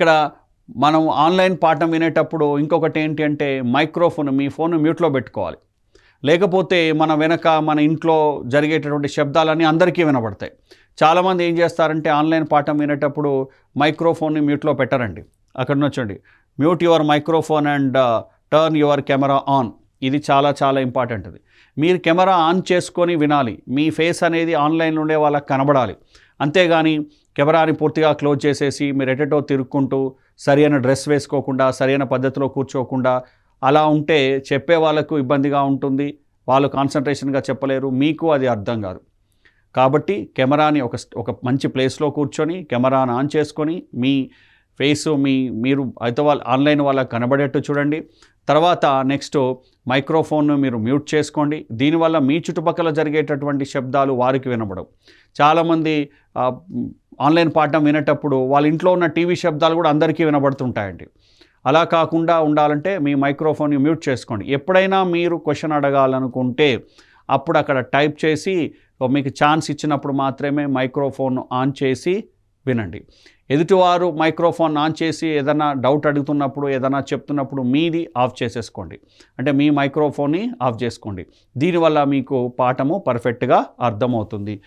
ఇక్కడ మనం ఆన్లైన్ పాఠం వినేటప్పుడు ఇంకొకటి ఏంటి అంటే మైక్రోఫోన్ మీ ఫోన్ మ్యూట్లో పెట్టుకోవాలి. లేకపోతే మన వెనక మన ఇంట్లో జరిగేటటువంటి శబ్దాలన్నీ అందరికీ వినబడతాయి. చాలామంది ఏం చేస్తారంటే ఆన్లైన్ పాఠం వినేటప్పుడు మైక్రోఫోన్ని మ్యూట్లో పెట్టరండి. అక్కడ నుంచండి mute your microphone and uh, turn your camera on. ఇది చాలా చాలా ఇంపార్టెంట్ అది. మీరు కెమెరా ఆన్ చేసుకొని వినాలి. మీ ఫేస్ అనేది ఆన్లైన్లో ఉండే వాళ్ళకి కనబడాలి. అంతేగాని కెమెరాని పూర్తిగా క్లోజ్ చేసేసి మీరు ఎటెటో తిరుక్కుంటూ సరైన డ్రెస్ వేసుకోకుండా సరైన పద్ధతిలో కూర్చోకుండా అలా ఉంటే చెప్పే వాళ్ళకు ఇబ్బందిగా ఉంటుంది. వాళ్ళు కాన్సన్ట్రేషన్గా చెప్పలేరు. మీకు అది అర్థం కాదు. కాబట్టి కెమెరాని ఒక ఒక మంచి ప్లేస్లో కూర్చొని కెమెరాని ఆన్ చేసుకొని మీ ఫేస్ మీ మీరు అయితే వాళ్ళ ఆన్లైన్ వాళ్ళకి కనబడేట్టు చూడండి. తర్వాత నెక్స్ట్ మైక్రోఫోన్ను మీరు మ్యూట్ చేసుకోండి. దీనివల్ల మీ చుట్టుపక్కల జరిగేటటువంటి శబ్దాలు వారికి వినబడవు. చాలామంది ఆన్లైన్ పాఠం వినేటప్పుడు వాళ్ళ ఇంట్లో ఉన్న టీవీ శబ్దాలు కూడా అందరికీ వినబడుతుంటాయండి. అలా కాకుండా ఉండాలంటే మీ మైక్రోఫోన్ని మ్యూట్ చేసుకోండి. ఎప్పుడైనా మీరు క్వశ్చన్ అడగాలనుకుంటే అప్పుడు అక్కడ టైప్ చేసి మీకు ఛాన్స్ ఇచ్చినప్పుడు మాత్రమే మైక్రోఫోన్ ఆన్ చేసి వినండి. ఎదుటివారు మైక్రోఫోన్ ఆన్ చేసి ఏదైనా డౌట్ అడుగుతున్నప్పుడు ఏదైనా చెప్తున్నప్పుడు మీది ఆఫ్ చేసేసుకోండి. అంటే మీ మైక్రోఫోన్ని ఆఫ్ చేసుకోండి. దీనివల్ల మీకు పాఠము పర్ఫెక్ట్గా అర్థమవుతుంది.